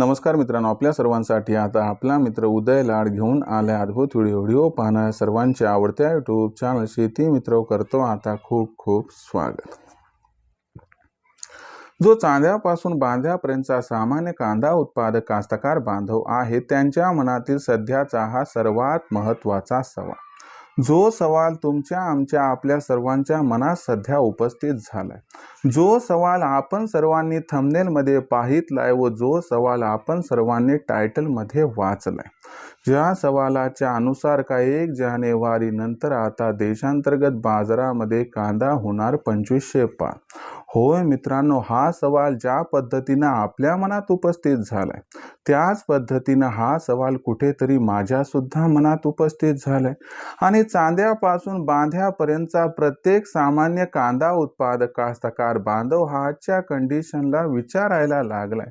नमस्कार मित्रांनो आपल्या सर्वांसाठी आता आपला मित्र उदय लाड घेऊन आल्या अद्भुत व्हिडिओ. व्हिडिओ पाहणाऱ्या सर्वांच्या आवडत्या यूट्यूब चॅनल शेती मित्र करतो आता खूप खूप स्वागत. जो चांद्यापासून बांध्यापर्यंतचा सामान्य कांदा उत्पादक कास्तकार बांधव आहे त्यांच्या मनातील सध्याचा हा सर्वात महत्त्वाचा सवाल. जो सवाल तुमच्या आमच्या आपल्या सर्वांच्या मनात सध्या उपस्थित झालाय. जो सवाल आपण सर्वांनी थंबनेलमध्ये पाहितलाय व जो सवाल आपण सर्वांनी टायटलमध्ये वाचलाय. ज्या सवालाच्या अनुसार का एक जानेवारी नंतर आता देशांतर्गत बाजारामध्ये कांदा होणार पंचवीसशे पार. होय मित्रांनो हा सवाल ज्या पद्धतीनं आपल्या मनात उपस्थित झालाय त्याच पद्धतीनं हा सवाल कुठेतरी माझ्यासुद्धा मनात उपस्थित झालाय. आणि चांद्यापासून बांध्यापर्यंतचा प्रत्येक सामान्य कांदा उत्पादक कास्तकार बांधव हा आजच्या कंडिशनला विचारायला लागलाय.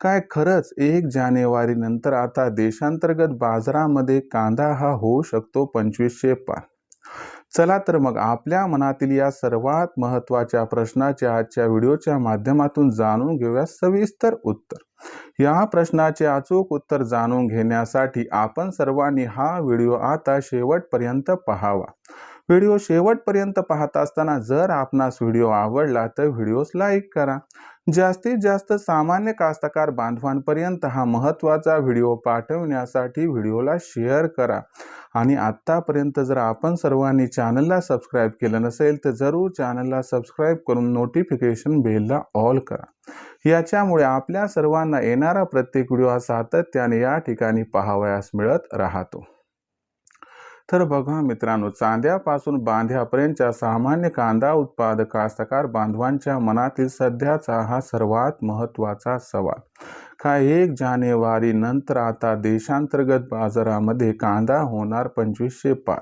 काय खरंच एक जानेवारी नंतर आता देशांतर्गत बाजारामध्ये कांदा हा होऊ शकतो पंचवीसशे पार. चला तर मग आपल्या मनातील या सर्वात महत्त्वाच्या प्रश्नाचे आजच्या व्हिडिओच्या माध्यमातून जाणून घेऊया सविस्तर उत्तर. या प्रश्नाचे अचूक उत्तर जाणून घेण्यासाठी आपण सर्वांनी हा व्हिडिओ आता शेवटपर्यंत पाहावा. व्हिडिओ शेवटपर्यंत पाहत असताना जर आपणास व्हिडिओ आवडला तर व्हिडिओस लाईक करा. जास्तीत जास्त सामान्य कास्तकार बांधवांपर्यंत हा महत्त्वाचा व्हिडिओ पाठवण्यासाठी व्हिडिओला शेअर करा. आणि आत्तापर्यंत जर आपण सर्वांनी चॅनलला सबस्क्राईब केलं नसेल तर जरूर चॅनलला सबस्क्राईब करून नोटिफिकेशन बेलला ऑल करा. याच्यामुळे आपल्या सर्वांना येणारा प्रत्येक व्हिडिओ हा सातत्याने या ठिकाणी पाहावयास मिळत राहतो. तर बघा मित्रांनो चांद्यापासून बांध्यापर्यंतच्या सामान्य कांदा उत्पादक कास्तकार बांधवांच्या मनातील सध्याचा हा सर्वात महत्त्वाचा सवाल. का एक जानेवारी नंतर आता देशांतर्गत बाजारामध्ये कांदा होणार पंचवीसशे पार.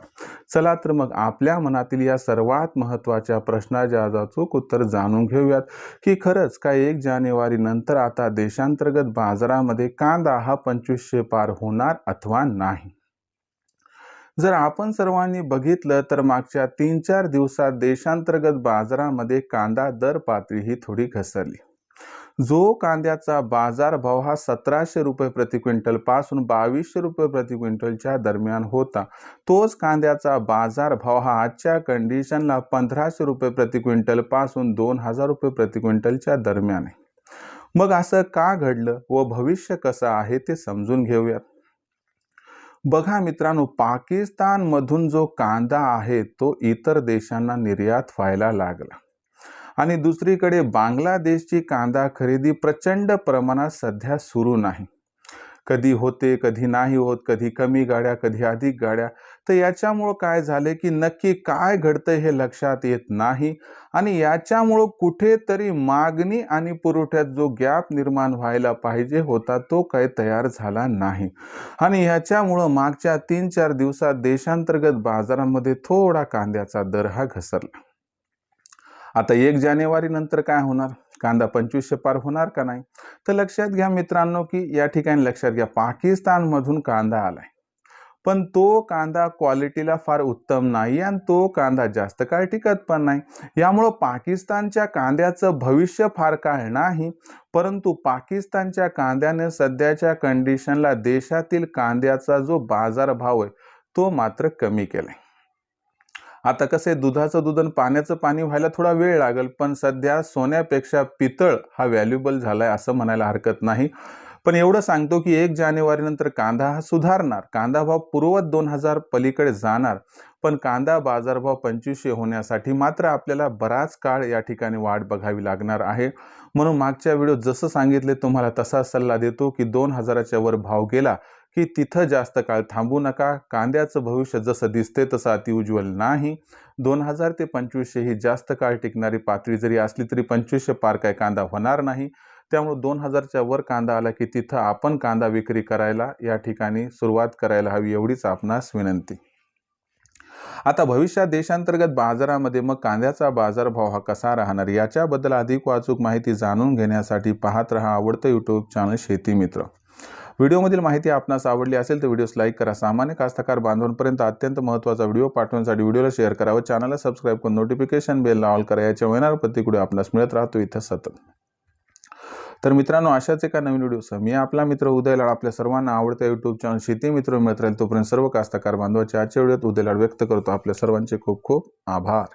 चला तर मग आपल्या मनातील या सर्वात महत्त्वाच्या प्रश्नाच्या अचूक उत्तर जाणून घेऊयात. की खरंच का एक जानेवारी नंतर आता देशांतर्गत बाजारामध्ये कांदा हा पंचवीसशे पार होणार अथवा नाही? जर आपण सर्वांनी बघितलं तर मागच्या तीन चार दिवसात देशांतर्गत बाजारामध्ये कांदा दर पातळी ही थोडी घसरली. जो कांद्याचा बाजारभाव हा सतराशे रुपये प्रति क्विंटलपासून बावीसशे रुपये प्रति क्विंटलच्या दरम्यान होता तोच कांद्याचा बाजारभाव हा आजच्या कंडिशनला पंधराशे रुपये प्रति क्विंटलपासून दोन हजार रुपये प्रति क्विंटलच्या दरम्यान आहे. मग असं का घडलं व भविष्य कसं आहे ते समजून घेऊयात. बघा मित्रांनो पाकिस्तानमधून जो कांदा आहे तो इतर देशांना निर्यात व्हायला लागला. आणि दुसरीकडे बांगलादेशची कांदा खरेदी प्रचंड प्रमाणात सध्या सुरू नाही. कधी होते कधी नाही होत कधी कमी गाड्या कधी अधिक गाड्या. तर याच्यामुळं काय झाले की नक्की काय घडतंय हे लक्षात येत नाही आणि याच्यामुळं कुठेतरी मागणी आणि पुरवठ्यात जो गॅप निर्माण व्हायला पाहिजे होता तो काही तयार झाला नाही. आणि ह्याच्यामुळं मागच्या तीन चार दिवसात देशांतर्गत बाजारामध्ये थोडा कांद्याचा दर हा घसरला. आता एक जानेवारी नंतर काय होणार? कांदा पंचवीसशे पार होणार का नाही? तर लक्षात घ्या मित्रांनो की या ठिकाणी लक्षात घ्या पाकिस्तानमधून कांदा आलाय. पण तो कांदा क्वालिटीला फार उत्तम नाही आणि तो कांदा जास्त काळ टिकत पण नाही. यामुळं पाकिस्तानच्या कांद्याचं भविष्य फार काळ नाही परंतु पाकिस्तानच्या कांद्याने सध्याच्या कंडिशनला देशातील कांद्याचा जो बाजारभाव आहे तो मात्र कमी केलाय. आता कसं आहे दुधाचं दूध आणि पाण्याचं पाणी व्हायला थोडा वेळ लागेल पण सध्या सोन्यापेक्षा पितळ हा व्हॅल्युबल झाला आहे असं म्हणायला हरकत नाही. पण एवढं सांगतो की एक जानेवारीनंतर कांदा हा सुधारणार. कांदा भाव पूर्वत दोन हजार पलीकडे जाणार पण कांदा बाजारभाव पंचवीसशे होण्यासाठी मात्र आपल्याला बराच काळ या ठिकाणी वाट बघावी लागणार आहे. म्हणून मागच्या व्हिडिओ जसं सांगितले तुम्हाला तसा सल्ला देतो की दोन हजाराच्या वर भाव गेला की तिथं जास्त काळ थांबू नका. कांद्याचं भविष्य जसं दिसते तसं अतिउज्ज्वल नाही. दोन हजार ते पंचवीसशे ही जास्त काळ टिकणारी पातळी जरी असली तरी पंचवीसशे पार काय कांदा होणार नाही. त्यामुळे दोन हजारच्या वर कांदा आला की तिथं आपण कांदा विक्री करायला या ठिकाणी सुरुवात करायला हवी एवढीच आपणास विनंती. आता भविष्यात देशांतर्गत बाजारामध्ये मग कांद्याचा बाजारभाव हा कसा राहणार? याच्याबद्दल अधिक वाचूक माहिती जाणून घेण्यासाठी पाहत रहा आवडतं यूट्यूब चॅनल शेती मित्र. व्हिडिओमधील माहिती आपणास आवडली असेल तर व्हिडिओस लाईक करा. सामान्य कास्तकार बांधवांपर्यंत अत्यंत महत्त्वाचा व्हिडिओ पाठवण्यासाठी व्हिडिओला शेअर करा व चॅनलला सबस्क्राईब करून नोटिफिकेशन बेलला ऑल करा. याच्या येणार प्रत्येक आपणास मिळत राहतो. इथं सतत. तर मित्रांनो अशाच एका नवीन व्हिडिओसह मी आपला मित्र उदयलाड आपल्या सर्वांना आवडत्या युट्यूब चॅनल शेती मित्र मिळत राहील तोपर्यंत सर्व कास्तकार बांधवाच्या आजच्या व्हिडिओत उदयलाड व्यक्त करतो. आपल्या सर्वांचे खूप खूप आभार.